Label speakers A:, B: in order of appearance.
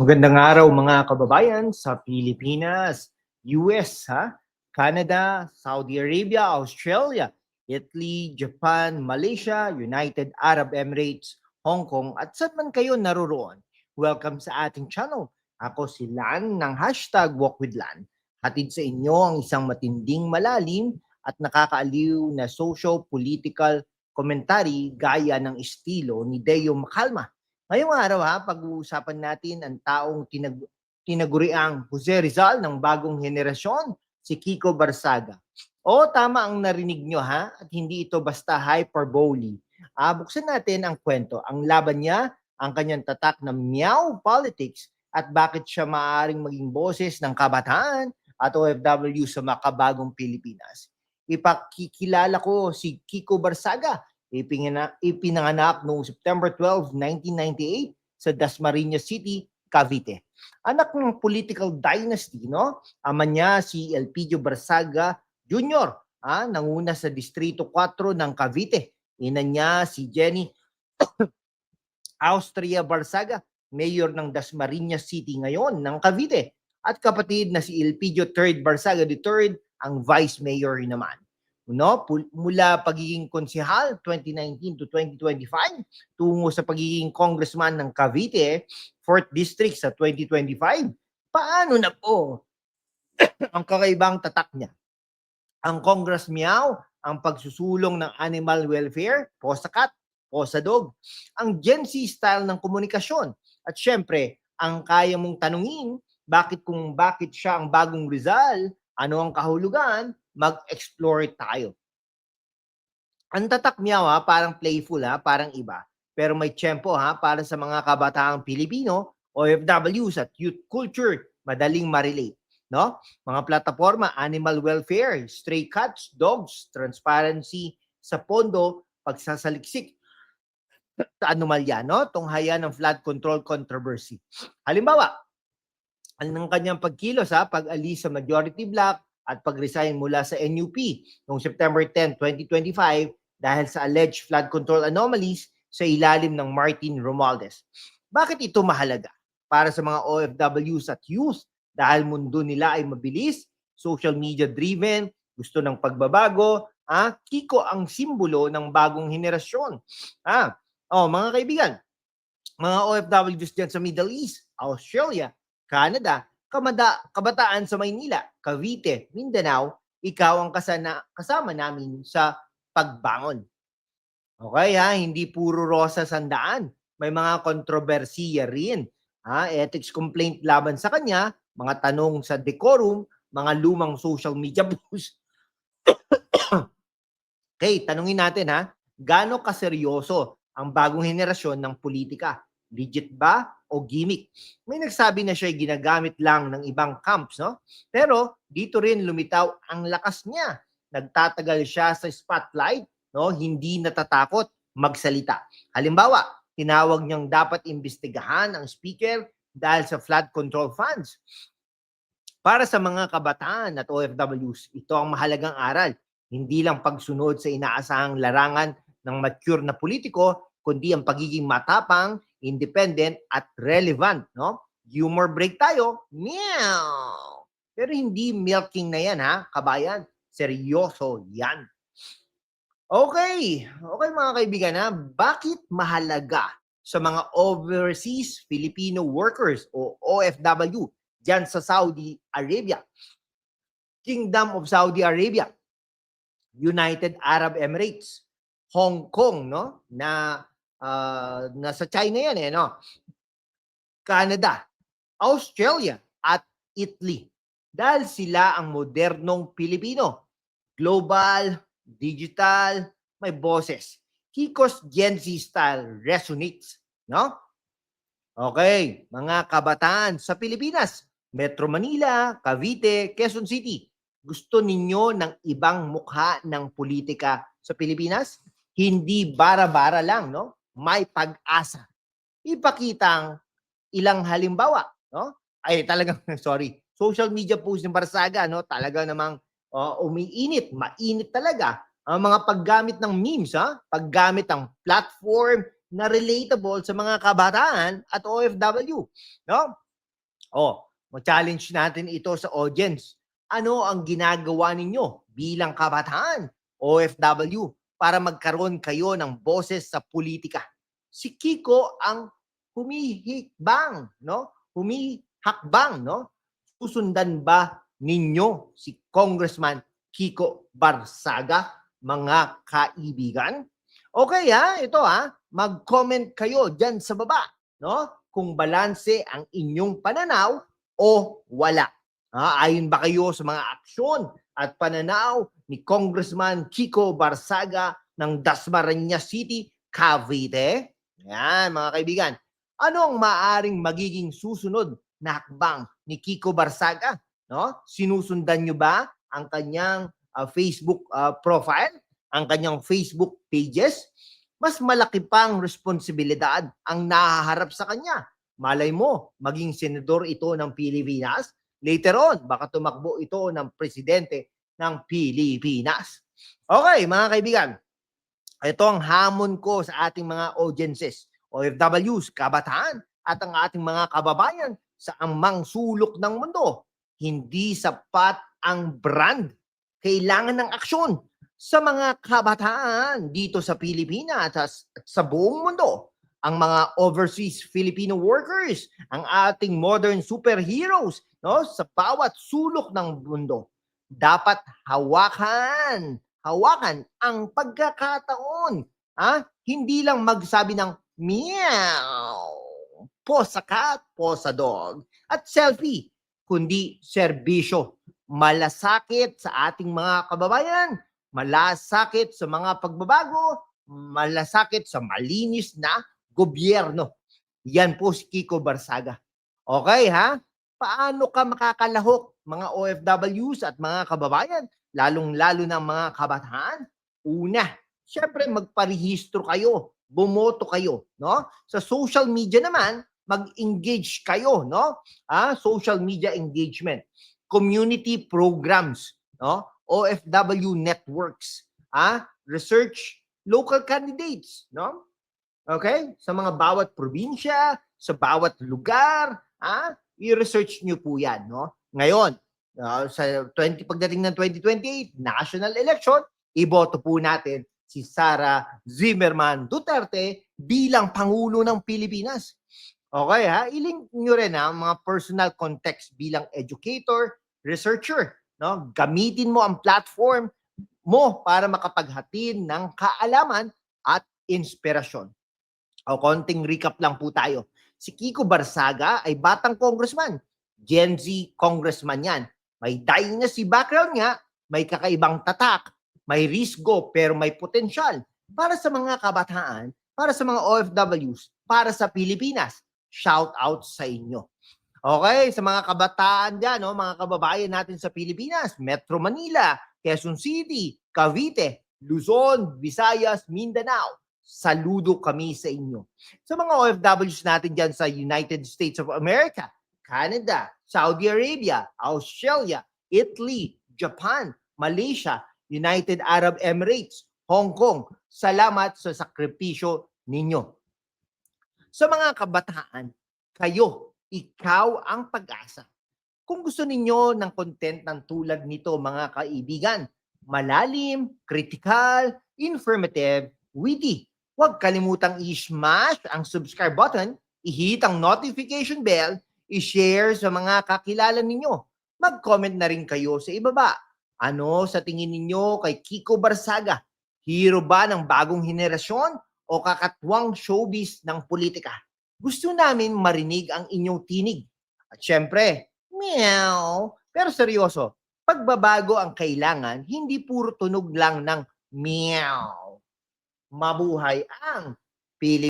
A: Magandang araw mga kababayan sa Pilipinas, US, ha? Canada, Saudi Arabia, Australia, Italy, Japan, Malaysia, United Arab Emirates, Hong Kong at saan man kayo naroroon. Welcome sa ating channel. Ako si Lan ng hashtag Walk with Lan. Hatid sa inyo ang isang matinding malalim at nakakaaliw na social-political commentary gaya ng estilo ni Deo Macalma Ngayong araw ha, pag-uusapan natin ang taong tinag tinaguriang Jose Rizal ng bagong henerasyon, si Kiko Barsaga. O tama ang narinig nyo ha, at hindi ito basta hyperbole. Ah, buksan natin ang kwento. Ang laban niya, ang kanyang tatak na meow politics at bakit siya maaaring maging boses ng kabataan at OFW sa makabagong Pilipinas. Ipakikilala ko si Kiko Barsaga, Ipingana, ipinanganak noong September 12, 1998 sa Dasmariñas City, Cavite. Anak ng political dynasty, no? Ama niya si Elpidio Barsaga Jr., ah, nanguna sa Distrito 4 ng Cavite. Ina niya si Jenny Austria Barsaga, mayor ng Dasmariñas City ngayon ng Cavite. At kapatid na si Elpidio III Barsaga III, ang vice mayor naman no? Mula pagiging konsehal 2019 to 2025 tungo sa pagiging congressman ng Cavite 4th district sa 2025 paano na po ang kakaibang tatak niya? Ang Congress Meow ang pagsusulong ng animal welfare po sa cat po sa dog ang Gen Z style ng komunikasyon. At syempre ang kaya mong tanungin bakit kung bakit siya ang bagong Rizal ano ang kahulugan mag-explore tayo. Ang tatak niya ha, parang playful ha, parang iba. Pero may tiyempo ha, para sa mga kabataang Pilipino, OFWs at youth culture, madaling ma-relate. No? Mga plataforma, animal welfare, stray cats, dogs, transparency sa pondo, pagsasaliksik sa anomalya, no? Tunghaya ng flood control controversy. Halimbawa, ang kanyang pagkilos ha, pag-alis sa majority block, at pag-resign mula sa NUP noong September 10, 2025 dahil sa alleged flood control anomalies sa ilalim ng Martin Romualdez. Bakit ito mahalaga? Para sa mga OFWs at youth dahil mundo nila ay mabilis, social media driven, gusto ng pagbabago, ah, Kiko ang simbolo ng bagong henerasyon. Ah, oh, mga kaibigan, mga OFWs dyan sa Middle East, Australia, Canada, kamada, kabataan sa Maynila, Cavite, Mindanao, ikaw ang kasana, kasama namin sa pagbangon. Okay ha, hindi puro rosa sandaan. May mga kontrobersiya rin. Ha, ethics complaint laban sa kanya, mga tanong sa decorum, mga lumang social media posts. okay, tanungin natin ha, gaano kaseryoso ang bagong henerasyon ng politika? Legit ba o gimmick? May nagsabi na siya ginagamit lang ng ibang camps, no? Pero dito rin lumitaw ang lakas niya. Nagtatagal siya sa spotlight, no? Hindi natatakot magsalita. Halimbawa, tinawag niyang dapat imbestigahan ang speaker dahil sa flood control funds. Para sa mga kabataan at OFWs, ito ang mahalagang aral. Hindi lang pagsunod sa inaasahang larangan ng mature na politiko, kundi ang pagiging matapang, independent at relevant, no? Humor break tayo. Meow. Pero hindi milking na yan ha, kabayan. Seryoso yan. Okay. Okay mga kaibigan ha, bakit mahalaga sa mga overseas Filipino workers o OFW diyan sa Saudi Arabia? Kingdom of Saudi Arabia, United Arab Emirates, Hong Kong, no? Na uh, nasa China yan eh, no? Canada, Australia, at Italy. Dahil sila ang modernong Pilipino. Global, digital, may boses. Kiko's Gen Z style resonates, no? Okay, mga kabataan sa Pilipinas, Metro Manila, Cavite, Quezon City, gusto ninyo ng ibang mukha ng politika sa Pilipinas? Hindi bara-bara lang, no? May pag-asa. Ipakitang ilang halimbawa, no? Ay talagang sorry, social media post ng Barsaga, no? Talaga namang uh, umiinit, mainit talaga ang mga paggamit ng memes, ha? Paggamit ng platform na relatable sa mga kabataan at OFW, no? Oh, ma-challenge natin ito sa audience. Ano ang ginagawa ninyo bilang kabataan, OFW, para magkaroon kayo ng boses sa politika? Si Kiko ang humihikbang, no? Humihakbang, no? Susundan ba ninyo si Congressman Kiko Barsaga, mga kaibigan? Okay ha, ito ha, mag-comment kayo dyan sa baba, no? Kung balanse ang inyong pananaw o wala. Ha, ayon ba kayo sa mga aksyon at pananaw ni Congressman Kiko Barsaga ng Dasmariñas City, Cavite? Yan, mga kaibigan. Ano ang maaring magiging susunod na hakbang ni Kiko Barsaga? No? Sinusundan nyo ba ang kanyang uh, Facebook uh, profile? Ang kanyang Facebook pages? Mas malaki pang responsibilidad ang nahaharap sa kanya. Malay mo, maging senador ito ng Pilipinas. Later on, baka tumakbo ito ng presidente ng Pilipinas. Okay, mga kaibigan. Ito ang hamon ko sa ating mga audiences, OFWs, kabataan, at ang ating mga kababayan sa amang sulok ng mundo. Hindi sapat ang brand. Kailangan ng aksyon sa mga kabataan dito sa Pilipinas at sa buong mundo. Ang mga overseas Filipino workers, ang ating modern superheroes no, sa bawat sulok ng mundo. Dapat hawakan, hawakan ang pagkakataon. Ha? Hindi lang magsabi ng meow, posa cat, posa dog, at selfie, kundi serbisyo. Malasakit sa ating mga kababayan, malasakit sa mga pagbabago, malasakit sa malinis na gobyerno. Yan po si Kiko Barsaga. Okay ha? Paano ka makakalahok mga OFWs at mga kababayan, lalong-lalo ng mga kabataan? Una, syempre magparehistro kayo, bumoto kayo, no? Sa social media naman, mag-engage kayo, no? Ah, social media engagement, community programs, no? OFW networks, ah, research local candidates, no? Okay? Sa mga bawat probinsya, sa bawat lugar, ah, i-research nyo po 'yan, no? Ngayon, ah, sa 20 pagdating ng 2028 national election, iboto po natin si Sara Zimmerman Duterte bilang pangulo ng Pilipinas. Okay ha? I-link nyo rin ha, mga personal context bilang educator, researcher. No? Gamitin mo ang platform mo para makapaghatid ng kaalaman at inspirasyon. O konting recap lang po tayo. Si Kiko Barsaga ay batang congressman. Gen Z congressman yan. May dynasty background nga, may kakaibang tatak, may risgo pero may potensyal para sa mga kabataan, para sa mga OFWs, para sa Pilipinas. Shout out sa inyo. Okay, sa mga kabataan dyan, no, mga kababayan natin sa Pilipinas, Metro Manila, Quezon City, Cavite, Luzon, Visayas, Mindanao, saludo kami sa inyo. Sa mga OFWs natin dyan sa United States of America, Canada, Saudi Arabia, Australia, Italy, Japan, Malaysia, United Arab Emirates, Hong Kong, salamat sa sakripisyo ninyo. Sa mga kabataan, kayo, ikaw ang pag-asa. Kung gusto ninyo ng content ng tulad nito mga kaibigan, malalim, critical, informative, witty, huwag kalimutang i-smash ang subscribe button, i-hit ang notification bell, i-share sa mga kakilala ninyo. Mag-comment na rin kayo sa ibaba. Ano sa tingin ninyo kay Kiko Barsaga? Hero ba ng bagong henerasyon o kakatwang showbiz ng politika? Gusto namin marinig ang inyong tinig. At syempre, meow. Pero seryoso, pagbabago ang kailangan, hindi puro tunog lang ng meow. Mabuhay ang Pilipinas.